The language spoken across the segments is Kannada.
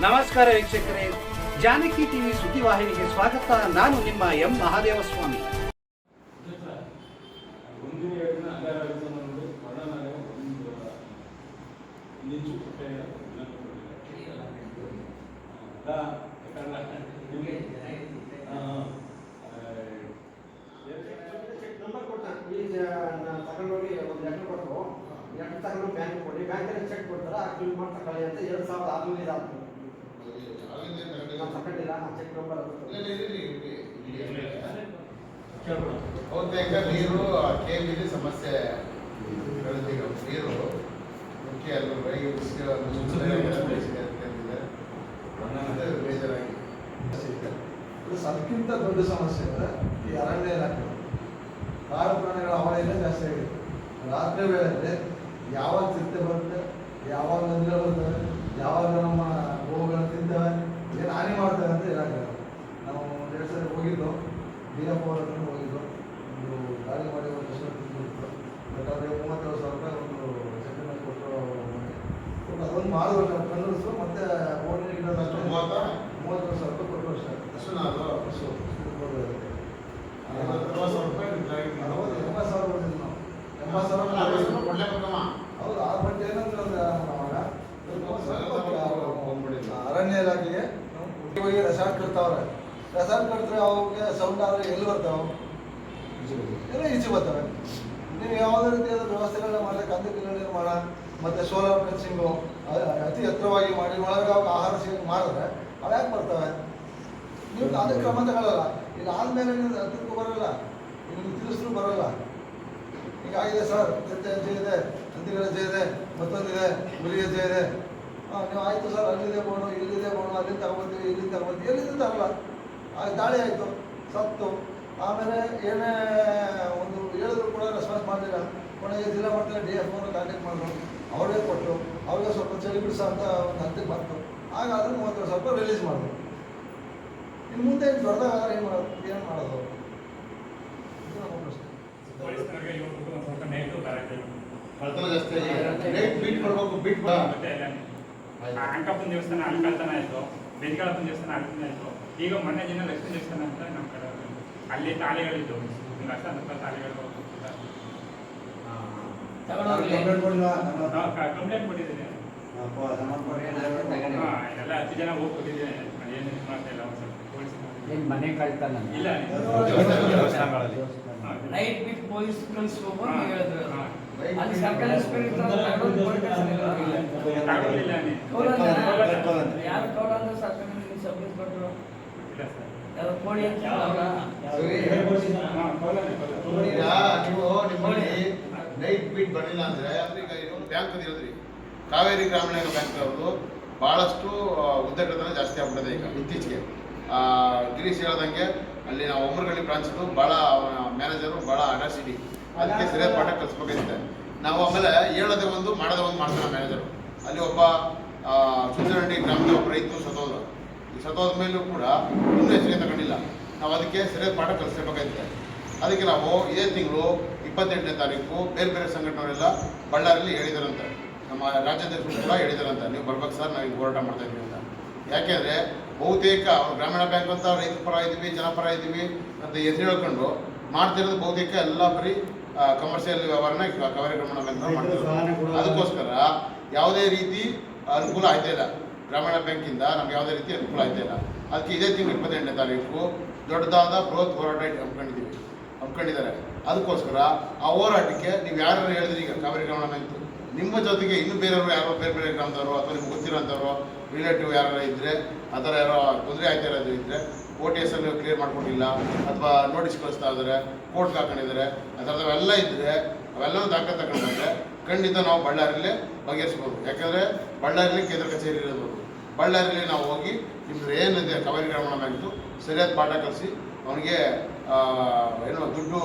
ನಮಸ್ಕಾರ ವೀಕ್ಷಕರೇ. ಜಾನಕಿ ಟಿವಿ ಸುದ್ದಿವಾಹಿನಿಗೆ ಸ್ವಾಗತ. ನಾನು ನಿಮ್ಮ ಎಂ ಮಹಾದೇವಸ್ವಾಮಿ. ತಗೊಂಡು ಬ್ಯಾಂಕ್ ಕೊಡಿ ಬ್ಯಾಂಕಲ್ಲಿ ಚೆಕ್ ಕೊಡ್ತಾರೆ ಕ್ಲೀನ್ ಮಾಡಿ ತಗೊಳ್ಳಿ ಅಂತ ಎರಡು ಸಾವಿರದ ಆರುನೂರು ಇದಾಗ್ತದೆ ಬಹುತೇಕ ನೀರು ಕೆ ಬಿಲಿ ಸಮಸ್ಯೆ ಬೆಳೆದಿರೋ ನೀರು ಮುಖ್ಯ ಬೇಜಾರಾಗಿ. ಅದಕ್ಕಿಂತ ದೊಡ್ಡ ಸಮಸ್ಯೆ ಅಂದರೆ ಈ ಅರಣ್ಯ ಇಲಾಖೆ. ಕಾಡು ಪ್ರಾಣಿಗಳ ಜಾಸ್ತಿ ಆಗಿದೆ. ರಾತ್ರಿ ವೇಳೆಯಲ್ಲಿ ಯಾವಾಗ ಚಿರತೆ ಬರುತ್ತೆ ಯಾವಾಗ ನದಿಗಳು ಬರ್ತವೆ ಯಾವಾಗ ನಮ್ಮ ಗೋವುಗಳನ್ನು ತಿಂತವೆ ಏನು ಹಾನಿ ಮಾಡ್ತವೆ ಅಂತ ಹೇಳಕ್ಕಾಗಲ್ಲ ನಾವು ಒಂದು ಎರಡು ಸರಿ ಹೋಗಿದ್ದು ಹತ್ರ ಹೋಗಿದ್ದು ಒಂದು ದಾರಿ ಮಾಡಿ ಒಂದು ವರ್ಷ ತಿಂದಿತ್ತು ಬಟ್ ಅವ್ರಿಗೆ ಮೂವತ್ತೇಳು ಸಾವಿರ ರೂಪಾಯಿ ಒಂದು ಸೆಟಲ್ಮೆಂಟ್ ಕೊಟ್ಟರು ಬಟ್ ಅದೊಂದು ಮಾಡಿದ್ರು ಕನ್ನಡಿಸ್ರು ಮತ್ತೆ ಓಡಿನ ಗಿಡ ಮೂವತ್ತ? ಮೂವತ್ತೇಳು ಸಾವಿರ ರೂಪಾಯಿ ಕೊಟ್ಟರು ಅಷ್ಟೇ? ಅಷ್ಟು ಕೊಡ್ಬೇಕು. ಐವತ್ತು ಅರವತ್ತು ಸಾವಿರ ರೂಪಾಯಿ ಎಂಬತ್ತು ಸಾವಿರ ಕೊಟ್ಟಿದ್ದು ನಾವು. ಎಂಬತ್ತು ಸಾವಿರ ಕೊಡ್ಲೇಬೇಕಮ್ಮ. ಹೌದು ಆ ಬಟ್ ಏನಂದ್ರೆ ಅವಾಗ. ಅರಣ್ಯ ಇಲಾಖೆಗೆ ಹೋಗಿ ರೆಸಾರ್ಟ್ ರೆಸಾರ್ಟ್ ಕಟ್ಟಿದ್ರೆ ಅವಾಗ ಸೌಂಡ್ ಆದರೆ ಎಲ್ಲಿ ಬರ್ತಾವೆ? ಎಲ್ಲ ಈಚೆ ಬರ್ತವೆ. ನೀವು ಯಾವುದೇ ರೀತಿಯಾದ ವ್ಯವಸ್ಥೆಗಳನ್ನ ಮಾಡಲಿಕ್ಕೆ ಕಂದು ನಿರ್ಮಾಣ ಮತ್ತೆ ಸೋಲಾರ್ ಫೆನ್ಸಿಂಗು ಅತಿ ಎತ್ತರವಾಗಿ ಮಾಡಿ ಒಳಗೆ ಅವಾಗ ಆಹಾರ ಸಿಗಕ್ಕೆ ಮಾಡಿದ್ರೆ ಅವು ಯಾಕೆ ಬರ್ತವೆ? ನೀವು ಅದೇ ಕ್ರಮ ತಗೊಳ್ಳಲ್ಲ ಇಲ್ಲ ಆದ್ಮೇಲೆ ನೀವು ಅದಕ್ಕೂ ಬರಲ್ಲ. ನಿಮ್ಗೆ ತಿಳಿಸ್ರು ಬರಲ್ಲ. ಈಗ ಆಗಿದೆ ಸರ್ ಎತ್ತೆ ಹೆಜ್ಜೆ ಇದೆ? ಹಂದಿಗಳ ಹೆಜ್ಜೆ ಇದೆ, ಮತ್ತೊಂದಿದೆ ಹುಲಿ ಹೆಜ್ಜೆ ಇದೆ. ಹಾಂ, ನೀವು ಆಯಿತು ಸರ್ ಅಲ್ಲಿದೆ ಬೋಣು, ಇಲ್ಲಿದೆ ಬೋಣು, ಅಲ್ಲಿಂದ ತಗೊಬಂತೀವಿ ಇಲ್ಲಿಂದ ತಗೊಬಂತೀವಿ ಎಲ್ಲಿಂದ ತರಲ್ಲ? ಆಗ ದಾಳಿ ಆಯಿತು ಸತ್ತು. ಆಮೇಲೆ ಏನೇ ಒಂದು ಹೇಳಿದ್ರು ಕೂಡ ರೆಸ್ಪಾನ್ಸ್ ಮಾಡಲಿಲ್ಲ. ಕೊನೆಗೆ ಜಿಲ್ಲಾ ಮಟ್ಟದ ಡಿ ಎಫ್ ಓನ ಕಾಂಟ್ಯಾಕ್ಟ್ ಮಾಡಿದ್ರು. ಅವರೇ ಕೊಟ್ಟರು. ಅವ್ರಿಗೆ ಸ್ವಲ್ಪ ಚಳಿ ಬಿಡಿಸೋ ಅಂತ ಒಂದು ಹಂತಕ್ಕೆ ಬಂತು ಆಗ ಅದನ್ನು ಮೂವತ್ತು ಸ್ವಲ್ಪ ರಿಲೀಸ್ ಮಾಡಿದ್ರು. ಇನ್ನು ಮುಂದೆ ದೊಡ್ಡದಾಗ ಏನು ಮಾಡೋದು? ಏನು ಮಾಡೋದು? ಇದು ನಮ್ಮ ಪ್ರಶ್ನೆ. ದೇವಸ್ಥಾನ ಅಲ್ಲಿ. ಕಳ್ತನ ಆಯಿತು. ಬೆಂಕಾಳಪ್ಪನ ದೇವಸ್ಥಾನ ಅಲ್ಲಿ ಆಯಿತು. ಈಗ ಮೊನ್ನೆ ದಿನ ಲಕ್ಷ್ಮೀ ದೇವಸ್ಥಾನ ಅಂತ ನಮ್ಮ ಕಡೆ ಅಲ್ಲಿ ತಾಳೆಗಳಿದ್ದವು ರೂಪಾಯಿ ತಾಳಿಗಳು ಕಂಪ್ಲೇಂಟ್ ಕೊಟ್ಟಿದ್ದೀನಿ ಎಲ್ಲ ಹತ್ತು ಜನ ಹೋಗಿ ಕೊಟ್ಟಿದ್ದೀನಿ ಏನು ಇದು ಮಾಡ್ತಾ ಇಲ್ಲ ಒಂದು ಸ್ವಲ್ಪ ಪೊಲೀಸ್ ಮನೆ ಕಳ್ತನ ಇಲ್ಲ. ನೈಟ್ ಪೊಲೀಸ್ ಕಳಿಸ್ಬೇಕು. ಹೇಳಿದ್ರು. ಅಲ್ಲಿ ಸರ್ಕಾರಿ? ಯಾರು ಅಂದ್ರೆ ಸರ್ಕಾರಿ ಯಾರು ಕೋಳಿ. ಈಗ ನೀವು ನಿಮ್ಮಲ್ಲಿ ನೈಟ್ ಬೀಟ್ ಬರಲಿಲ್ಲ ಅಂದ್ರೆ ಅಂದ್ರೆ ಈಗ ಬ್ಯಾಂಕ್ ಇರೋದ್ರಿ. ಕಾವೇರಿ ಗ್ರಾಮೀಣ ಬ್ಯಾಂಕ್ ಅವರು ಬಹಳಷ್ಟು ಉದ್ದಟತನ ಜಾಸ್ತಿ ಆಗ್ಬಿಟ್ಟಿದೆ ಈಗ ಇತ್ತೀಚೆಗೆ. ಆ, ಗಿರೀಶ್ ಹೇಳ್ದಂಗೆ ಅಲ್ಲಿ ನಾವು ಒಮ್ಮರಗಳ್ಳಿ ಬ್ರಾಂಚ್ದು ಭಾಳ ಮ್ಯಾನೇಜರು ಭಾಳ ಅಗಾಸಿಟಿ ಅದಕ್ಕೆ ಸರಿಯಾದ ಪಾಠ ಕಲಿಸ್ಬೇಕಾಗಿದೆ ನಾವು ಆಮೇಲೆ ಹೇಳೋದೇ ಒಂದು ಮಾಡೋದೇ ಒಂದು ಮಾಡ್ತಾರೆ ಮ್ಯಾನೇಜರು ಅಲ್ಲಿ ಒಬ್ಬ ಸುಂದರಹಳ್ಳಿ ಗ್ರಾಮದ ಒಬ್ಬ ರೈತರು ಸತ್ತೋದ್ರು ಈ ಸತ್ತೋದ ಮೇಲೂ ಕೂಡ ಇನ್ನೂ ಹೆಚ್ಚಿಗೆ ತಗೊಂಡಿಲ್ಲ. ನಾವು ಅದಕ್ಕೆ ಸರಿಯಾದ ಪಾಠ ಕಲಿಸಬೇಕಾಗಿದೆ ಅದಕ್ಕೆ ನಾವು ಇದೇ ತಿಂಗಳು ಇಪ್ಪತ್ತೆಂಟನೇ ತಾರೀಕು ಬೇರೆ ಬೇರೆ ಸಂಘಟನೆಯವರೆಲ್ಲ ಬಳ್ಳಾರಿಯಲ್ಲಿ ಹೇಳಿದಾರಂತೆ. ನಮ್ಮ ರಾಜ್ಯಾಧ್ಯಕ್ಷರು ಕೂಡ ಹೇಳಿದಾರಂತೆ. ನೀವು ಬರ್ಬೇಕು ಸರ್ ನಾವು ಈಗ ಹೋರಾಟ ಮಾಡ್ತಾ ಇದ್ದೀವಿ ಅಂತ. ಯಾಕೆಂದರೆ ಬಹುತೇಕ ಅವ್ರು ಗ್ರಾಮೀಣ ಬ್ಯಾಂಕ್ ಅಂತ ರೈತ ಪರ ಇದ್ದೀವಿ ಜನಪರ ಇದ್ದೀವಿ ಅಂತ ಎದುರು ಹೇಳ್ಕೊಂಡು ಮಾಡ್ತಿರೋದು ಬಹುತೇಕ ಎಲ್ಲ ಬರೀ ಕಮರ್ಷಿಯಲ್ ವ್ಯವಹಾರನ ಬ್ಯಾಂಕ್ ಮಾಡ್ತಿರೋದು. ಅದಕ್ಕೋಸ್ಕರ ಯಾವುದೇ ರೀತಿ ಅನುಕೂಲ ಆಯ್ತಾ ಇಲ್ಲ. ಗ್ರಾಮೀಣ ಬ್ಯಾಂಕಿಂದ ನಮ್ಗೆ ಯಾವುದೇ ರೀತಿ ಅನುಕೂಲ ಇಲ್ಲ. ಅದಕ್ಕೆ ಇದೇ ತಿಂಗಳು ಇಪ್ಪತ್ತೆಂಟನೇ ತಾರೀಕು ದೊಡ್ಡದಾದ ಬೃಹತ್ ಹೋರಾಟ ಹಮ್ಮಿಕೊಂಡಿದ್ದೀವಿ. ಹಮ್ಮಿಕೊಂಡಿದ್ದಾರೆ. ಅದಕ್ಕೋಸ್ಕರ ಆ ಹೋರಾಟಕ್ಕೆ ನೀವು ಯಾರು ಹೇಳಿದ್ರಿ ಈಗ? ಕಾವೇರಿ ಗ್ರಾಮೀಣ ಬ್ಯಾಂಕ್. ನಿಮ್ಮ ಜೊತೆಗೆ ಇನ್ನೂ ಬೇರೆಯವರು ಯಾರೋ ಬೇರೆ ಬೇರೆ ಗ್ರಾಮದವರು ಅಥವಾ ನಿಮ್ಗೆ ಗೊತ್ತಿರೋಂಥವ್ರು ರಿಲೇಟಿವ್ ಯಾರು ಇದ್ದರೆ ಆ ಥರ ಯಾರೋ ತೊಂದರೆ ಆಯ್ತಾ ಇದ್ದರೆ ಓ ಟಿ ಎಸ್ ಅಲ್ಲಿ ಕ್ಲಿಯರ್ ಮಾಡ್ಕೊಂಡಿಲ್ಲ. ಅಥವಾ ನೋಟಿಸ್ ಕಳಿಸ್ತಾ ಇದ್ದಾರೆ ಕೋರ್ಟ್ಗೆ ಹಾಕೊಂಡಿದ್ದಾರೆ. ಆ ಥರದವೆಲ್ಲ ಇದ್ದರೆ ಅವೆಲ್ಲವೂ ದಾಖಲೆ ತಗೊಂಡ್ರೆ ಖಂಡಿತ ನಾವು ಬಳ್ಳಾರಿಯಲ್ಲೇ ಬಗೆಹರಿಸ್ಬೋದು. ಯಾಕಂದರೆ ಬಳ್ಳಾರಿಯಲ್ಲಿ ಕೇಂದ್ರ ಕಚೇರಿ ಇರೋದು. ಬಳ್ಳಾರಿಯಲ್ಲಿ ನಾವು ಹೋಗಿ ನಿಮ್ದು ಏನಿದೆ ಕಾವೇರಿ ಗ್ರಾಮೀಣ ಬ್ಯಾಂಕ್ದು ಸರಿಯಾದ ಪಾಠ ಕಲಿಸಿ ಅವನಿಗೆ ಏನು ದುಡ್ಡು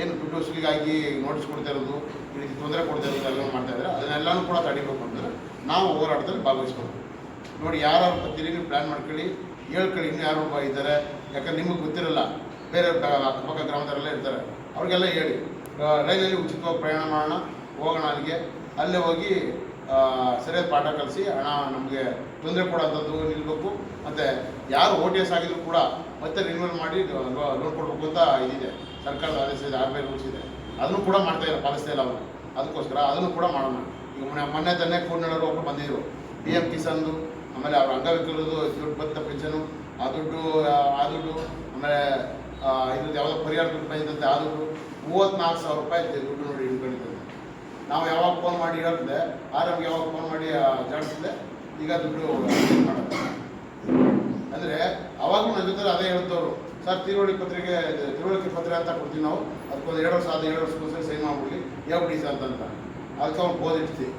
ಏನು ದುಡ್ಡು ಸುಲಿಗಾಗಿ ನೋಟಿಸ್ ಕೊಡ್ತಾ ಇರೋದು, ಈ ರೀತಿ ತೊಂದರೆ ಕೊಡ್ತಾ ಇರೋದು ಎಲ್ಲ ಮಾಡ್ತಾ ಇದ್ದಾರೆ. ಅದನ್ನೆಲ್ಲನೂ ಕೂಡ ತಡಿಬೇಕು ಅಂತಂದರೆ ನಾವು ಹೋರಾಟದಲ್ಲಿ ಭಾಗವಹಿಸ್ಬೋದು ನೋಡಿ ಯಾರು ನೀವು ಪ್ಲ್ಯಾನ್ ಮಾಡ್ಕೊಳ್ಳಿ, ಹೇಳ್ಕೊಳ್ಳಿ ಇನ್ನೂ ಯಾರು ಒಬ್ಬ ಇದ್ದಾರೆ. ಯಾಕಂದ್ರೆ ನಿಮಗೆ ಗೊತ್ತಿರಲ್ಲ, ಬೇರೆ ಅಕ್ಕಪಕ್ಕ ಗ್ರಾಮದವರೆಲ್ಲ ಇರ್ತಾರೆ. ಅವ್ರಿಗೆಲ್ಲ ಹೇಳಿ. ರೈಲಲ್ಲಿ ಉಚಿತವಾಗಿ ಪ್ರಯಾಣ ಮಾಡೋಣ, ಹೋಗೋಣ ಅಲ್ಲಿಗೆ. ಅಲ್ಲೇ ಹೋಗಿ ಸರಿಯಾದ ಪಾಠ ಕಲಿಸಿ ಹಣ ನಮಗೆ ತೊಂದರೆ ಕೊಡೋಂಥದ್ದು ನಿಲ್ಬೇಕು. ಮತ್ತು ಯಾರು ಓ ಟಿ ಎಸ್ ಆಗಿದ್ರು ಕೂಡ ಮತ್ತೆ ರಿನ್ಯೂವಲ್ ಮಾಡಿ ಲೋನ್ ಕೊಡಬೇಕು ಅಂತ ಇದಿದೆ. ಸರ್ಕಾರದ ಆದೇಶ ಇದೆ, ಆರ್ ಬಿ ಐ ರೂಲ್ಸ್ ಇದೆ. ಅದನ್ನು ಕೂಡ ಮಾಡ್ತಾ ಇಲ್ಲ ಪಾಲಿಸ್ತಾ ಇಲ್ಲ ಅವರು. ಅದಕ್ಕೋಸ್ಕರ ಅದನ್ನು ಕೂಡ ಮಾಡೋಣ. ಈಗ ಮೊನ್ನೆ ಮೊನ್ನೆ ತಾನೇ ಕೂರ್ನಳ್ಳರು ಒಬ್ಬರು ಬಂದಿದ್ರು. ಬಿ ಎಂ ಕಿಸಾನ್ದು, ಆಮೇಲೆ ಅವ್ರ ಅಂಗವಿಕಲರದು ದುಡ್ಡು ಬಂತ ಪೆನ್ಷನು ಆ ದುಡ್ಡು, ಆ- ದುಡ್ಡು, ಆಮೇಲೆ ಇದ್ರದ್ದು ಯಾವುದೋ ಪರಿಹಾರ ದುಡ್ಡು ಬಂದಿದ್ದಂತೆ ಆ ದುಡ್ಡು ಮೂವತ್ತ್ನಾಲ್ಕು ಸಾವಿರ ರೂಪಾಯಿ ದುಡ್ಡು ನೋಡಿ ಇಟ್ಕೊಂಡಿದ್ದೆ ನಾವು ಯಾವಾಗ ಫೋನ್ ಮಾಡಿ ಹೇಳ್ತಿದ್ದೆ ಆರಾಮ್ಗೆ ಯಾವಾಗ ಫೋನ್ ಮಾಡಿ ಜಾಡಿಸಿದ್ದೆ ಈಗ ದುಡ್ಡು ಅಂದ್ರೆ ಅವಾಗೂ ನನ್ನ ಜೊತೆ ಅದೇ ಹೇಳ್ತವ್ರು, ಸರ್ ತಿರುವಳಿ ಪತ್ರಿಕೆ ತಿಳುವಳಿಕೆ ಪತ್ರ ಅಂತ ಕೊಡ್ತೀವಿ ನಾವು. ಅದಕ್ಕೊಂದು ಎರಡು ವರ್ಷ ಆದ ಎರಡು ವರ್ಷಕ್ಕೋಸ್ಕರ ಸೈನ್ ಮಾಡ್ಬಿಡ್ಲಿ. ಎಫ್ ಸರ್ ಅಂತ ಅದಕ್ಕೆ ಅವ್ನು ಓದಿರ್ತೀವಿ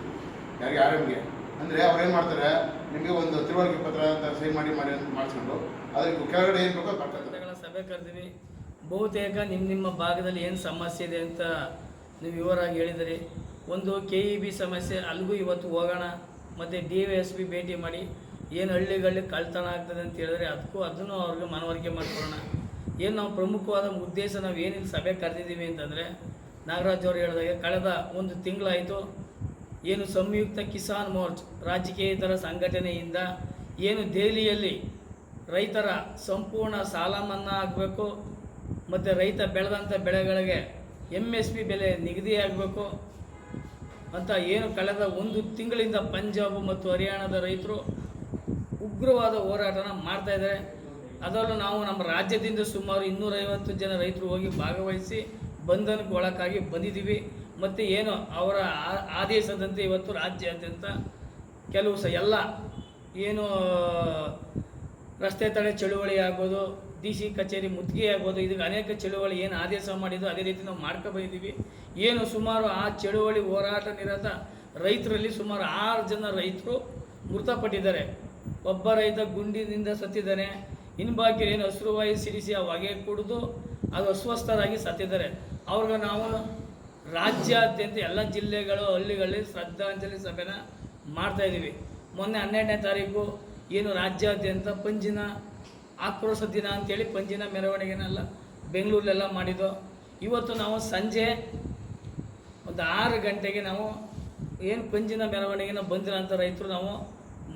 ಯಾರಿಗೆ ಅಂದ್ರೆ ಎಮ್ಗೆ ಅಂದರೆ ಅವ್ರು ಏನು ಮಾಡ್ತಾರೆ, ನಿಮಗೆ ಒಂದು ತಿಳುವಳಿಕೆ ಪತ್ರ ಅಂತ ಸೈನ್ ಮಾಡಿ ಮಾಡಿ ಅಂತ ಮಾಡಿಸ್ಕೊಂಡು ಅದಕ್ಕೆ ಕೆಳಗಡೆ ಏನು ಬೇಕೋ ಕರ್ತೀವಿ ಸಭೆ ಬಹುತೇಕ ನಿಮ್ಮ ನಿಮ್ಮ ಭಾಗದಲ್ಲಿ ಏನು ಸಮಸ್ಯೆ ಇದೆ ಅಂತ ನೀವು ವಿವರವಾಗಿ ಹೇಳಿದಿರಿ. ಒಂದು ಕೆ ಇ ಬಿ ಸಮಸ್ಯೆ ಅಲ್ಲಿಗೂ ಇವತ್ತು ಹೋಗೋಣ. ಮತ್ತು ಡಿ ವೈ ಎಸ್ ಪಿ ಭೇಟಿ ಮಾಡಿ ಏನು ಹಳ್ಳಿಗಳಲ್ಲಿ ಕಳ್ತನ ಆಗ್ತದೆ ಅಂತ ಹೇಳಿದ್ರೆ ಅದಕ್ಕೂ ಅದನ್ನು ಅವ್ರಿಗೆ ಮನವರಿಕೆ ಮಾಡ್ಕೊಳ್ಳೋಣ. ಏನು ನಾವು ಪ್ರಮುಖವಾದ ಉದ್ದೇಶ ನಾವು ಏನಿಲ್ಲಿ ಸಭೆ ಕರೆದಿದ್ದೀವಿ ಅಂತಂದರೆ ನಾಗರಾಜ್ ಅವರು ಹೇಳಿದಾಗೆ ಕಳೆದ ಒಂದು ತಿಂಗಳಾಯಿತು ಏನು ಸಂಯುಕ್ತ ಕಿಸಾನ್ ಮೋರ್ಚ್ ರಾಜಕೀಯೇತರ ಸಂಘಟನೆಯಿಂದ ಏನು ದೆಹಲಿಯಲ್ಲಿ ರೈತರ ಸಂಪೂರ್ಣ ಸಾಲ ಮನ್ನಾ ಆಗಬೇಕು, ಮತ್ತು ರೈತ ಬೆಳೆದಂಥ ಬೆಳೆಗಳಿಗೆ ಎಂ ಎಸ್ ಪಿ ಬೆಲೆ ನಿಗದಿ ಆಗಬೇಕು ಅಂತ ಏನು ಕಳೆದ ಒಂದು ತಿಂಗಳಿಂದ ಪಂಜಾಬ್ ಮತ್ತು ಹರಿಯಾಣದ ರೈತರು ಉಗ್ರವಾದ ಹೋರಾಟನ ಮಾಡ್ತಾ ಇದ್ದಾರೆ. ಅದರಲ್ಲೂ ನಾವು ನಮ್ಮ ರಾಜ್ಯದಿಂದ ಸುಮಾರು ಇನ್ನೂರೈವತ್ತು ಜನ ರೈತರು ಹೋಗಿ ಭಾಗವಹಿಸಿ ಬಂಧನಕ್ಕೆ ಒಳಗಾಗಿ ಬಂದಿದ್ದೀವಿ. ಮತ್ತು ಏನು ಅವರ ಆದೇಶದಂತೆ ಇವತ್ತು ರಾಜ್ಯಾದ್ಯಂತ ಕೆಲವು ಸ ಎಲ್ಲ ಏನು, ರಸ್ತೆ ತಡೆ ಚಳುವಳಿ ಆಗ್ಬೋದು ಡಿ ಸಿ ಕಚೇರಿ ಮುತ್ತಿಗೆ ಆಗ್ಬೋದು, ಇದಕ್ಕೆ ಅನೇಕ ಚಳುವಳಿ ಏನು ಆದೇಶ ಮಾಡಿದ್ದು ಅದೇ ರೀತಿ ನಾವು ಮಾಡ್ಕೊ ಬಂದಿದ್ದೀವಿ. ಏನು ಸುಮಾರು ಆ ಚಳುವಳಿ ಹೋರಾಟ ನಿರತ ರೈತರಲ್ಲಿ ಸುಮಾರು ಆರು ಜನ ರೈತರು ಮೃತಪಟ್ಟಿದ್ದಾರೆ. ಒಬ್ಬ ರೈತ ಗುಂಡಿನಿಂದ ಸತ್ತಿದ್ದಾನೆ ಇನ್ನು ಬಾಕಿ ಏನು ಹಸಿರುವಾಯಿ ಸಿಡಿಸಿ ಆ ಹೊಗೆ ಕುಡಿದು ಅದು ಅಸ್ವಸ್ಥರಾಗಿ ಸತ್ತಿದ್ದಾರೆ. ಅವ್ರಿಗೆ ನಾವು ರಾಜ್ಯಾದ್ಯಂತ ಎಲ್ಲ ಜಿಲ್ಲೆಗಳು, ಹಳ್ಳಿಗಳಲ್ಲಿ ಶ್ರದ್ಧಾಂಜಲಿ ಸಭೆನ ಮಾಡ್ತಾಯಿದ್ದೀವಿ ಮೊನ್ನೆ ಹನ್ನೆರಡನೇ ತಾರೀಕು ಏನು ರಾಜ್ಯಾದ್ಯಂತ ಪಂಜಿನ ಆಕ್ರೋಶ ದಿನ ಅಂತೇಳಿ ಪಂಜಿನ ಮೆರವಣಿಗೆನೆಲ್ಲ ಬೆಂಗಳೂರಲ್ಲೆಲ್ಲ ಮಾಡಿದ್ದು. ಇವತ್ತು ನಾವು ಸಂಜೆ ಒಂದು ಆರು ಗಂಟೆಗೆ ನಾವು ಏನು ಪಂಜಿನ ಮೆರವಣಿಗೆನ ಬಂದಿರೋಂಥ ರೈತರು ನಾವು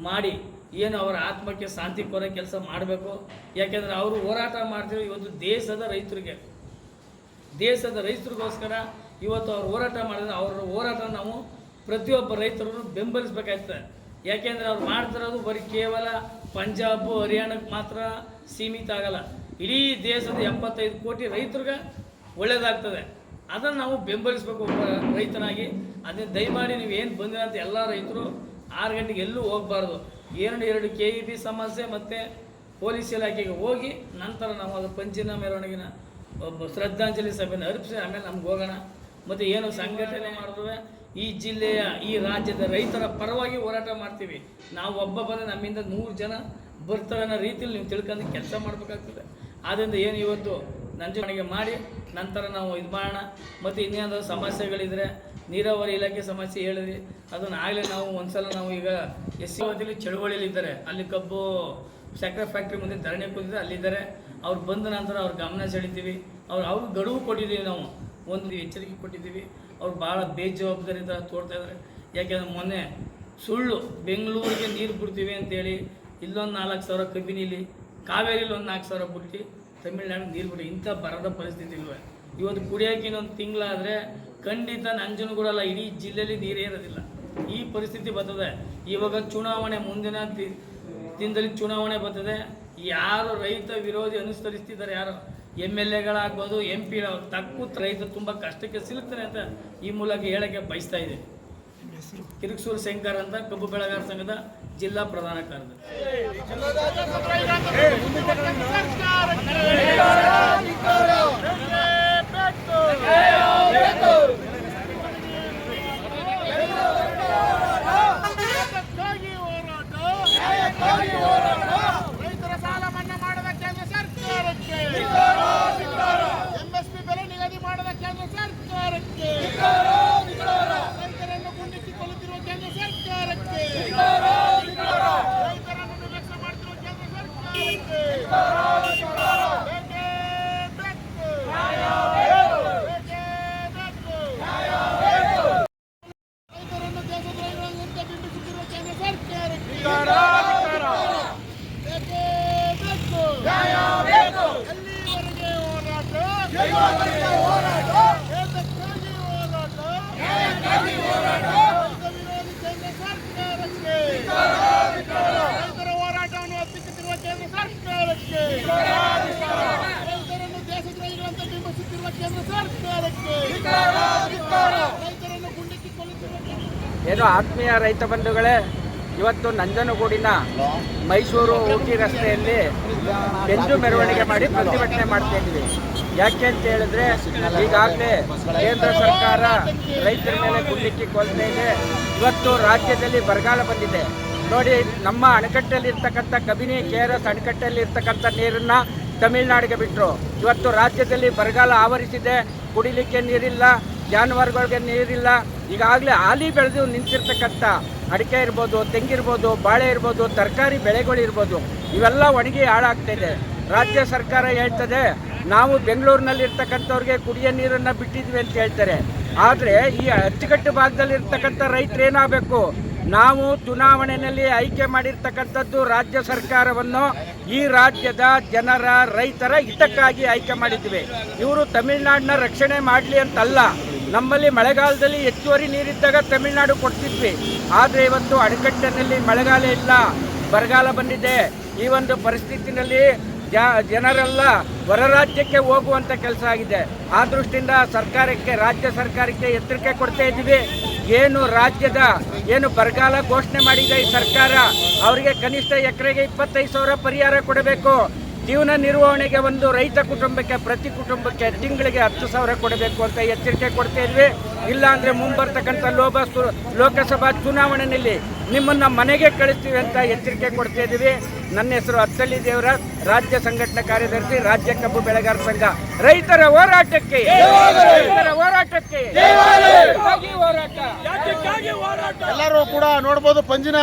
ಮಾಡಿ ಏನು ಅವರ ಆತ್ಮಕ್ಕೆ ಶಾಂತಿ ಕೊರೋ ಕೆಲಸ ಮಾಡಬೇಕು. ಯಾಕೆಂದರೆ ಅವರು ಹೋರಾಟ ಮಾಡ್ತೀವಿ ಇವತ್ತು ದೇಶದ ರೈತರಿಗೆ, ದೇಶದ ರೈತರಿಗೋಸ್ಕರ ಇವತ್ತು ಅವ್ರು ಹೋರಾಟ ಮಾಡಿದ್ರೆ ಅವರ ಹೋರಾಟ ನಾವು ಪ್ರತಿಯೊಬ್ಬ ರೈತರನ್ನು ಬೆಂಬಲಿಸ್ಬೇಕಾಗ್ತದೆ ಯಾಕೆಂದರೆ ಅವ್ರು ಮಾಡ್ತಿರೋದು ಬರೀ ಕೇವಲ ಪಂಜಾಬ್ ಹರಿಯಾಣಕ್ಕೆ ಮಾತ್ರ ಸೀಮಿತ ಆಗಲ್ಲ. ಇಡೀ ದೇಶದ ಎಪ್ಪತ್ತೈದು ಕೋಟಿ ರೈತರಿಗೆ ಒಳ್ಳೆಯದಾಗ್ತದೆ ಅದನ್ನು ನಾವು ಬೆಂಬಲಿಸಬೇಕು ರೈತನಾಗಿ. ಅದನ್ನು ದಯಮಾಡಿ ನೀವು ಏನು ಬಂದಿರಂತ ಎಲ್ಲ ರೈತರು ಆರು ಗಂಟೆಗೆ ಎಲ್ಲೂ ಹೋಗಬಾರ್ದು. ಎರಡು ಎರಡು ಕೆ ಇ ಬಿ ಸಮಸ್ಯೆ ಮತ್ತು ಪೊಲೀಸ್ ಇಲಾಖೆಗೆ ಹೋಗಿ ನಂತರ ನಾವು ಅದು ಪಂಚಿನ ಮೆರವಣಿಗೆನ ಶ್ರದ್ಧಾಂಜಲಿ ಸಭೆಯನ್ನು ಅರ್ಪಿಸಿ ಆಮೇಲೆ ನಮ್ಗೆ ಹೋಗೋಣ. ಮತ್ತು ಏನು ಸಂಘಟನೆ ಮಾಡಿದ್ರೆ ಈ ಜಿಲ್ಲೆಯ, ಈ ರಾಜ್ಯದ ರೈತರ ಪರವಾಗಿ ಹೋರಾಟ ಮಾಡ್ತೀವಿ. ನಾವು ಒಬ್ಬ ಬಂದರೆ ನಮ್ಮಿಂದ ನೂರು ಜನ ಬರ್ತಾರೆ ಅನ್ನೋ ರೀತಿಯಲ್ಲಿ ನೀವು ತಿಳ್ಕೊಂಡು ಕೆಲಸ ಮಾಡಬೇಕಾಗ್ತದೆ. ಆದ್ದರಿಂದ ಏನು ಇವತ್ತು ನಂಜುವಣಿಗೆ ಮಾಡಿ, ನಂತರ ನಾವು ಇದು ಮಾಡೋಣ. ಮತ್ತು ಇನ್ನೇನಾದರೂ ಸಮಸ್ಯೆಗಳಿದ್ರೆ ನೀರಾವರಿ ಇಲಾಖೆ ಸಮಸ್ಯೆ ಹೇಳಿದ್ರಿ. ಅದನ್ನು ಆಗಲೇ ನಾವು ಒಂದ್ಸಲ ನಾವು ಈಗ ಎಸ್ ಸಿ ಅವಧಿಯಲ್ಲಿ ಚಳುವಳಿಯಲ್ಲಿದ್ದಾರೆ ಅಲ್ಲಿ ಕಬ್ಬು ಸಕ್ಕರೆ ಫ್ಯಾಕ್ಟ್ರಿ ಮುಂದೆ ಧರಣಿ ಕೂತಿದ್ರೆ ಅಲ್ಲಿದ್ದಾರೆ ಅವ್ರು ಬಂದ ನಂತರ ಅವ್ರ ಗಮನ ಸೆಳಿತೀವಿ. ಅವ್ರು ಅವ್ರಿಗೆ ಗಡುವು ಕೊಟ್ಟಿದ್ದೀವಿ ನಾವು. ಒಂದು ಎಚ್ಚರಿಕೆ ಕೊಟ್ಟಿದ್ದೀವಿ. ಅವ್ರು ಭಾಳ ಬೇಜವಾಬ್ದಾರಿಯಿಂದ ತೋರ್ತಾ ಇದ್ದಾರೆ ಯಾಕೆಂದ್ರೆ ಮೊನ್ನೆ ಸುಳ್ಳು, ಬೆಂಗಳೂರಿಗೆ ನೀರು ಬಿಡ್ತೀವಿ ಅಂತೇಳಿ ಇಲ್ಲೊಂದು ನಾಲ್ಕು ಸಾವಿರ ಕಬಿನಿಲಿ ಕಾವೇರಿಲಿ ಒಂದು ನಾಲ್ಕು ಸಾವಿರ ಬಿಟ್ಟು ತಮಿಳ್ನಾಡು ನೀರು ಬಿಡಿ, ಇಂಥ ಬರದ ಪರಿಸ್ಥಿತಿ ಇಲ್ವೇ. ಇವತ್ತು ಕುಡಿಯೋಕೆ ಇನ್ನೊಂದು ತಿಂಗಳಾದರೆ ಖಂಡಿತ ನಂಜನಗೂಡಲ್ಲ, ಇಡೀ ಜಿಲ್ಲೆಯಲ್ಲಿ ನೀರೇ ಇರೋದಿಲ್ಲ. ಈ ಪರಿಸ್ಥಿತಿ ಬರ್ತದೆ. ಇವಾಗ ಚುನಾವಣೆ ಮುಂದಿನ ದಿನದಲ್ಲಿ ಚುನಾವಣೆ ಬರ್ತದೆ. ಯಾರು ರೈತ ವಿರೋಧಿ ಅನುಸರಿಸ್ತಿದ್ದಾರೆ ಯಾರು? ಎಂ ಎಲ್ ಎಗಳಾಗ್ಬೋದು ಎಂ ಪಿ ತಕ್ಕೂ ರೈತರು ತುಂಬ ಕಷ್ಟಕ್ಕೆ ಸಿಲುಕ್ತಾರೆ ಅಂತ ಈ ಮೂಲಕ ಹೇಳೋಕ್ಕೆ ಬಯಸ್ತಾ ಇದೆ ಕಿರುಕ್ಸೂರು ಶಂಕರ್ ಅಂತ ಕಬ್ಬು ಬೆಳೆಗಾರ ಸಂಘದ ಜಿಲ್ಲಾ ಪ್ರಧಾನ ಕಾರ್ಯದರ್ಶಿ ರೈತರ ಸಾಲ ಮನ್ನಾ ಮಾಡದ ಕೇಂದ್ರ ಸರ್ಕಾರಕ್ಕೆ ಎಂಎಸ್ಪಿ ಬೆಲೆ ನಿಗದಿ ಮಾಡದ ಕೇಂದ್ರ ಸರ್ಕಾರಕ್ಕೆ ರೈತರನ್ನು ಗುಂಡಿಸಿಕೊಳ್ಳುತ್ತಿರುವ ಕೇಂದ್ರ ಸರ್ಕಾರಕ್ಕೆ ರೈತರನ್ನು ನಿರ್ಲಕ್ಷ್ಯ ಮಾಡುತ್ತಿರುವ ಕೇಂದ್ರ ಸರ್ಕಾರಕ್ಕೆ ಬೇಕೇ ಬೇಕು. ಬೇಕೇ ಬೇಕು. ರೈತರನ್ನು ದೇಶದ್ರೋಹಿಗಳಂತೆ ಬಿಂಬಿಸುತ್ತಿರುವ ಕೇಂದ್ರ ಸರ್ಕಾರಕ್ಕೆ ಏನು ಆತ್ಮೀಯ ರೈತ ಬಂಧುಗಳೇ, ಇವತ್ತು ನಂಜನಗೂಡಿನ ಮೈಸೂರು ಊಟಿ ರಸ್ತೆಯಲ್ಲಿ ಬೆಂಜು ಮೆರವಣಿಗೆ ಮಾಡಿ ಪ್ರತಿಭಟನೆ ಮಾಡ್ತಾ ಇದ್ವಿ ಯಾಕೆ ಅಂತ ಹೇಳಿದ್ರೆ, ಈಗಾಗಲೇ ಕೇಂದ್ರ ಸರ್ಕಾರ ರೈತರ ಮೇಲೆ ಗುಂಡಿಕ್ಕಿ ಕೊಲ್ತಾ ಇದೆ. ಇವತ್ತು ರಾಜ್ಯದಲ್ಲಿ ಬರಗಾಲ ಬಂದಿದೆ. ನೋಡಿ, ನಮ್ಮ ಅಣೆಕಟ್ಟಲ್ಲಿ ಇರ್ತಕ್ಕಂಥ ಕಬಿನಿ, ಕೆ ಆರ್ ಎಸ್ ಅಣೆಕಟ್ಟಲ್ಲಿ ಇರ್ತಕ್ಕಂಥ ನೀರನ್ನ ತಮಿಳುನಾಡಿಗೆ ಬಿಟ್ಟರು ಇವತ್ತು ರಾಜ್ಯದಲ್ಲಿ ಬರಗಾಲ ಆವರಿಸಿದೆ. ಕುಡಿಲಿಕ್ಕೆ ನೀರಿಲ್ಲ, ಜಾನುವಾರುಗಳಿಗೆ ನೀರಿಲ್ಲ. ಈಗಾಗಲೇ ಆಲಿ ಬೆಳೆದು ನಿಂತಿರ್ತಕ್ಕಂಥ ಅಡಿಕೆ ಇರ್ಬೋದು ತೆಂಗಿರ್ಬೋದು ಬಾಳೆ ಇರ್ಬೋದು, ತರಕಾರಿ ಬೆಳೆಗಳಿರ್ಬೋದು ಇವೆಲ್ಲ ಒಣಗಿ ಹಾಳಾಗ್ತಾಯಿದೆ ರಾಜ್ಯ ಸರ್ಕಾರ ಹೇಳ್ತದೆ, ನಾವು ಬೆಂಗಳೂರಿನಲ್ಲಿರ್ತಕ್ಕಂಥವ್ರಿಗೆ ಕುಡಿಯ ನೀರನ್ನು ಬಿಟ್ಟಿದ್ವಿ ಅಂತ ಹೇಳ್ತಾರೆ. ಆದರೆ ಈ ಅಚ್ಚುಕಟ್ಟು ಭಾಗದಲ್ಲಿರ್ತಕ್ಕಂಥ ರೈತರು ಏನಾಗಬೇಕು? ನಾವು ಚುನಾವಣೆಯಲ್ಲಿ ಆಯ್ಕೆ ಮಾಡಿರ್ತಕ್ಕಂಥದ್ದು ರಾಜ್ಯ ಸರ್ಕಾರವನ್ನು ಈ ರಾಜ್ಯದ ಜನರ, ರೈತರ ಹಿತಕ್ಕಾಗಿ ಆಯ್ಕೆ ಮಾಡಿದ್ವಿ. ಇವರು ತಮಿಳುನಾಡಿನ ರಕ್ಷಣೆ ಮಾಡಲಿ ಅಂತಲ್ಲ. ನಮ್ಮಲ್ಲಿ ಮಳೆಗಾಲದಲ್ಲಿ ಹೆಚ್ಚುವರಿ ನೀರಿದ್ದಾಗ ತಮಿಳುನಾಡು ಕೊಡ್ತಿದ್ವಿ. ಆದರೆ ಇವತ್ತು ಅಣೆಕಟ್ಟಿನಲ್ಲಿ ಮಳೆಗಾಲ ಇಲ್ಲ. ಬರಗಾಲ ಬಂದಿದೆ. ಈ ಒಂದು ಪರಿಸ್ಥಿತಿನಲ್ಲಿ ಜನರೆಲ್ಲ ಹೊರ ರಾಜ್ಯಕ್ಕೆ ಹೋಗುವಂಥ ಕೆಲಸ ಆಗಿದೆ. ಆ ದೃಷ್ಟಿಯಿಂದ ಸರ್ಕಾರಕ್ಕೆ, ರಾಜ್ಯ ಸರ್ಕಾರಕ್ಕೆ ಎತ್ತರಿಕೆ ಕೊಡ್ತಾ ಇದ್ದೀವಿ. ಏನು ರಾಜ್ಯದ, ಏನು ಬರಗಾಲ ಘೋಷಣೆ ಮಾಡಿದೆ ಈ ಸರ್ಕಾರ, ಅವರಿಗೆ ಕನಿಷ್ಠ ಎಕರೆಗೆ ಇಪ್ಪತ್ತೈದು ಸಾವಿರ ಪರಿಹಾರ ಕೊಡಬೇಕು. ಜೀವನ ನಿರ್ವಹಣೆಗೆ ಒಂದು ರೈತ ಕುಟುಂಬಕ್ಕೆ ಪ್ರತಿ ಕುಟುಂಬಕ್ಕೆ ತಿಂಗಳಿಗೆ ಹತ್ತು ಸಾವಿರ ಕೊಡಬೇಕು ಅಂತ ಎಚ್ಚರಿಕೆ ಕೊಡ್ತಾ ಇದ್ವಿ. ಇಲ್ಲ ಅಂದ್ರೆ ಮುಂಬರ್ತಕ್ಕಂಥ ಲೋಕ ಲೋಕಸಭಾ ಚುನಾವಣೆಯಲ್ಲಿ ನಿಮ್ಮನ್ನ ಮನೆಗೆ ಕಳಿಸ್ತೀವಿ ಅಂತ ಎಚ್ಚರಿಕೆ ಕೊಡ್ತಾ ಇದ್ದೀವಿ ನನ್ನ ಹೆಸರು ಅತ್ತಳ್ಳಿ ದೇವರ ರಾಜ್ಯ ಸಂಘಟನಾ ಕಾರ್ಯದರ್ಶಿ ರಾಜ್ಯ ಕಬ್ಬು ಬೆಳೆಗಾರ ಸಂಘ. ರೈತರ ಹೋರಾಟಕ್ಕೆ ರೈತರ ಹೋರಾಟಕ್ಕೆ ಎಲ್ಲರೂ ಕೂಡ ನೋಡ್ಬೋದು ಪಂಜಿನ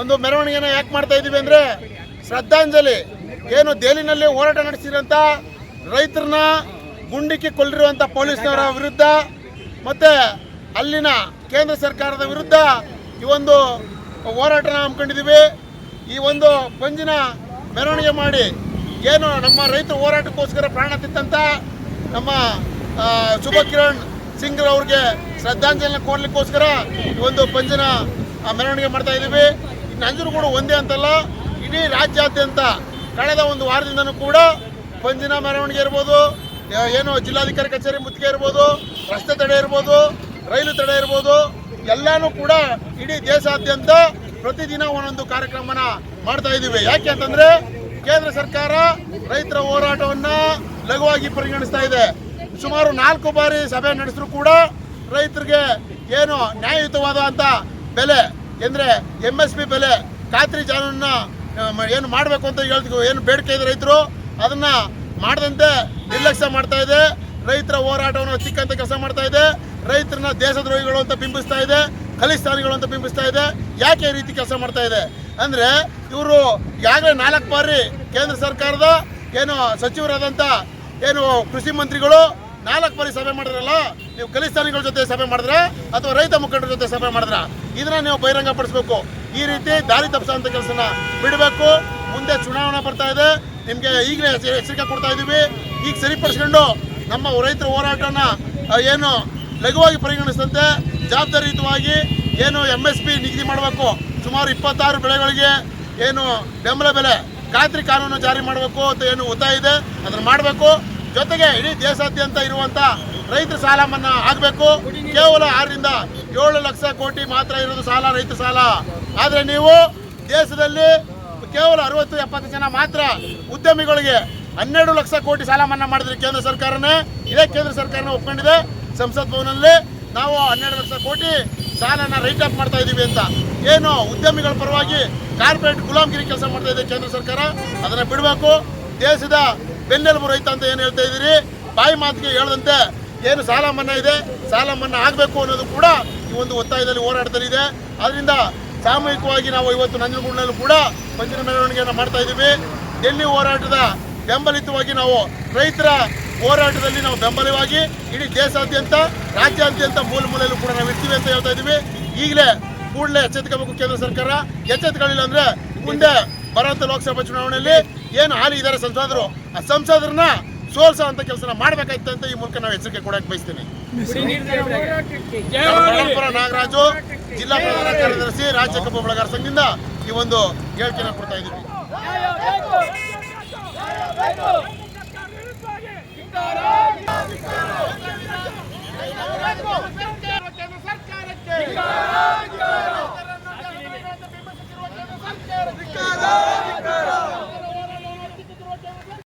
ಒಂದು ಮೆರವಣಿಗೆನ ಯಾಕೆ ಮಾಡ್ತಾ ಇದ್ದೀವಿ ಅಂದ್ರೆ ಶ್ರದ್ಧಾಂಜಲಿ. ಏನು ದೆಹಲಿನಲ್ಲಿ ಹೋರಾಟ ನಡೆಸಿದಂತ ರೈತರನ್ನ ಗುಂಡಿಕ್ಕಿ ಕೊಲ್ಲಿರುವಂತ ಪೊಲೀಸ್ನವರ ವಿರುದ್ಧ ಮತ್ತೆ ಅಲ್ಲಿನ ಕೇಂದ್ರ ಸರ್ಕಾರದ ವಿರುದ್ಧ ಈ ಒಂದು ಹೋರಾಟನ ಹಮ್ಮಿಕೊಂಡಿದ್ದೀವಿ. ಈ ಒಂದು ಪಂಜಿನ ಮೆರವಣಿಗೆ ಮಾಡಿ ಏನು ನಮ್ಮ ರೈತರ ಹೋರಾಟಕ್ಕೋಸ್ಕರ ಪ್ರಾಣ ತಿತ್ತಂತ ನಮ್ಮ ಶುಭ ಕಿರಣ್ ಸಿಂಗ್ ಅವ್ರಿಗೆ ಶ್ರದ್ಧಾಂಜಲಿನ ಕೋರ್ಲಿಕ್ಕೋಸ್ಕರ ಈ ಒಂದು ಪಂಜಿನ ಮೆರವಣಿಗೆ ಮಾಡ್ತಾ ಇದ್ದೀವಿ. ನಂಜನಗೂಡು ಒಂದೇ ಅಂತಲ್ಲ, ಇಡೀ ರಾಜ್ಯಾದ್ಯಂತ ಕಳೆದ ಒಂದು ವಾರದಿಂದನೂ ಕೂಡ ಪಂಜಿನ ಮೆರವಣಿಗೆ ಇರ್ಬೋದು ಏನು ಜಿಲ್ಲಾಧಿಕಾರಿ ಕಚೇರಿ ಮುತ್ತಿಗೆ ಇರ್ಬೋದು, ರಸ್ತೆ ತಡೆ ಇರ್ಬೋದು, ರೈಲು ತಡೆ ಇರ್ಬೋದು, ಎಲ್ಲಾನು ಕೂಡ ಇಡೀ ದೇಶಾದ್ಯಂತ ಪ್ರತಿದಿನ ಒಂದೊಂದು ಕಾರ್ಯಕ್ರಮನ ಮಾಡ್ತಾ ಇದ್ದೀವಿ. ಯಾಕೆ ಅಂತಂದ್ರೆ ಕೇಂದ್ರ ಸರ್ಕಾರ ರೈತರ ಹೋರಾಟವನ್ನ ಲಘುವಾಗಿ ಪರಿಗಣಿಸ್ತಾ ಇದೆ. ಸುಮಾರು ನಾಲ್ಕು ಬಾರಿ ಸಭೆ ನಡೆಸಿದ್ರು ಕೂಡ ರೈತರಿಗೆ ಏನು ನ್ಯಾಯಯುತವಾದ ಅಂತ ಬೆಲೆ ಎಂದ್ರೆ ಎಂ ಎಸ್ ಪಿ ಬೆಲೆ, ಖಾತ್ರಿ ಜಾನನ್ನ ಏನು ಮಾಡಬೇಕು ಅಂತ ಹೇಳ್ತೀವಿ ಏನು ಬೇಡಿಕೆ ಇದೆ ರೈತರು? ಅದನ್ನ ಮಾಡದಂತೆ ನಿರ್ಲಕ್ಷ್ಯ ಮಾಡ್ತಾ ಇದೆ. ರೈತರ ಹೋರಾಟವನ್ನು ತಿಕ್ಕಂತ ಕೆಲಸ ಮಾಡ್ತಾ ಇದೆ. ರೈತರನ್ನ ದೇಶದ್ರೋಹಿಗಳು ಅಂತ ಬಿಂಬಿಸ್ತಾ ಇದೆ. ಖಲಿಸ್ತಾನಿಗಳು ಅಂತ ಬಿಂಬಿಸ್ತಾ ಇದೆ. ಯಾಕೆ ಈ ರೀತಿ ಕೆಲಸ ಮಾಡ್ತಾ ಇದೆ? ಅಂದ್ರೆ ಇವರು ಈಗಾಗಲೇ ನಾಲ್ಕು ಬಾರಿ ಕೇಂದ್ರ ಸರ್ಕಾರದ ಏನು ಸಚಿವರಾದಂಥ ಏನು ಕೃಷಿ ಮಂತ್ರಿಗಳು ನಾಲ್ಕು ಬಾರಿ ಸಭೆ ಮಾಡಿದ್ರಲ್ಲ, ನೀವು ಖಲಿಸ್ತಾನಿಗಳ ಜೊತೆ ಸಭೆ ಮಾಡಿದ್ರ ಅಥವಾ ರೈತ ಮುಖಂಡರ ಜೊತೆ ಸಭೆ ಮಾಡಿದ್ರ? ಇದನ್ನ ನೀವು ಬಹಿರಂಗಪಡಿಸ್ಬೇಕು. ಈ ರೀತಿ ದಾರಿ ತಪ್ಪಿಸುವಂತ ಕೆಲಸನ ಬಿಡಬೇಕು. ಮುಂದೆ ಚುನಾವಣೆ ಬರ್ತಾ ಇದೆ. ನಿಮಗೆ ಈಗಲೇ ಎಚ್ಚರಿಕೆ ಕೊಡ್ತಾ ಇದ್ದೀವಿ ಈಗ ಸರಿಪಡಿಸ್ಕೊಂಡು ನಮ್ಮ ರೈತರ ಹೋರಾಟನ ಏನು ಲಘುವಾಗಿ ಪರಿಗಣಿಸಿದಂತೆ ಜವಾಬ್ದಾರಿಯುತವಾಗಿ ಏನು ಎಂ ಎಸ್ ಪಿ ನಿಗದಿ ಮಾಡಬೇಕು. ಸುಮಾರು ಇಪ್ಪತ್ತಾರು ಬೆಳೆಗಳಿಗೆ ಏನು ಬೆಂಬಲ ಬೆಲೆ ಖಾತ್ರಿ ಕಾನೂನು ಜಾರಿ ಮಾಡಬೇಕು ಅಂತ ಏನು ಒತ್ತಾಯ ಇದೆ. ಅದನ್ನು ಮಾಡಬೇಕು. ಜೊತೆಗೆ ಇಡೀ ದೇಶಾದ್ಯಂತ ಇರುವಂತ ರೈತರ ಸಾಲ ಮನ್ನಾ ಆಗಬೇಕು. ಕೇವಲ ಆರರಿಂದ ಏಳು ಲಕ್ಷ ಕೋಟಿ ಮಾತ್ರ ಇರೋದು ಸಾಲ ರೈತ ಸಾಲ. ಆದರೆ ನೀವು ದೇಶದಲ್ಲಿ ಕೇವಲ ಅರವತ್ತು ಎಪ್ಪತ್ತು ಜನ ಮಾತ್ರ ಉದ್ಯಮಿಗಳಿಗೆ ಹನ್ನೆರಡು ಲಕ್ಷ ಕೋಟಿ ಸಾಲ ಮನ್ನಾ ಮಾಡಿದ್ರೆ ಕೇಂದ್ರ ಸರ್ಕಾರನೇ? ಇದೇ ಕೇಂದ್ರ ಸರ್ಕಾರನ ಒಪ್ಕೊಂಡಿದೆ. ಸಂಸತ್ ಭವನಲ್ಲಿ ನಾವು ಹನ್ನೆರಡು ಲಕ್ಷ ಕೋಟಿ ಸಾಲನ ರೈಟ್ ಅಪ್ ಮಾಡ್ತಾ ಇದೀವಿ ಅಂತ. ಏನು ಉದ್ಯಮಿಗಳ ಪರವಾಗಿ ಕಾರ್ಪೊರೇಟ್ ಗುಲಾಮಗಿರಿ ಕೆಲಸ ಮಾಡ್ತಾ ಇದೆ ಕೇಂದ್ರ ಸರ್ಕಾರ. ಅದನ್ನ ಬಿಡಬೇಕು. ದೇಶದ ಬೆನ್ನೆಲುಬು ರೈತ ಅಂತ ಏನು ಹೇಳ್ತಾ ಇದ್ದೀರಿ? ಬಾಯಿ ಮಾತಿಗೆ ಹೇಳದಂತೆ ಏನು ಸಾಲ ಮನ್ನಾ ಇದೆ? ಸಾಲ ಮನ್ನಾ ಆಗಬೇಕು ಅನ್ನೋದು ಕೂಡ ಈ ಒಂದು ಒತ್ತಾಯದಲ್ಲಿ ಹೋರಾಟದಲ್ಲಿ ಇದೆ. ಆದ್ದರಿಂದ ಸಾಮೂಹಿಕವಾಗಿ ನಾವು ಇವತ್ತು ನಂಜನಗೂಡಿನಲ್ಲೂ ಕೂಡ ಪಂಚಿನ ಮೆರವಣಿಗೆಯನ್ನು ಮಾಡ್ತಾ ಇದ್ದೀವಿ. ಡೆಲ್ಲಿ ಹೋರಾಟದ ಬೆಂಬಲಿತವಾಗಿ ನಾವು ರೈತರ ಹೋರಾಟದಲ್ಲಿ ನಾವು ಬೆಂಬಲವಾಗಿ ಇಡೀ ದೇಶಾದ್ಯಂತ, ರಾಜ್ಯಾದ್ಯಂತ ಮೂಲ ಮೂಲೆಯಲ್ಲೂ ಕೂಡ ನಾವು ಇರ್ತೀವಿ ಅಂತ ಹೇಳ್ತಾ ಇದ್ದೀವಿ. ಈಗಲೇ ಕೂಡಲೇ ಎಚ್ಚೆತ್ಕೋಬೇಕು ಕೇಂದ್ರ ಸರ್ಕಾರ. ಎಚ್ಚೆತ್ಕೊಳ್ಳಿಲ್ಲ ಅಂದರೆ ಮುಂದೆ ಬರೋಂಥ ಲೋಕಸಭಾ ಚುನಾವಣೆಯಲ್ಲಿ ಏನು ಹಾಲಿ ಇದ್ದಾರೆ ಸಂಸದರು ಆ ಸಂಸದರನ್ನ ಸೋಲ್ಸೋ ಅಂತ ಕೆಲಸನ ಮಾಡ್ಬೇಕಾಯ್ತು ಅಂತ ಈ ಮೂಲಕ ನಾವು ಎಚ್ಚರಿಕೆ ಕೊಡಕ್ಕೆ ಬಯಸ್ತೀನಿ. ನಾಗರಾಜು ಜಿಲ್ಲಾ ಪ್ರಧಾನ ಕಾರ್ಯದರ್ಶಿ ರಾಜ್ಯ ಕಬ್ಬು ಬಳಗಾರ ಸಂಘದಿಂದ ಈ ಒಂದು ಹೇಳಿಕೆನ ಕೊಡ್ತಾ ಇದ್ದೀವಿ. ಸರ್ಕಾರ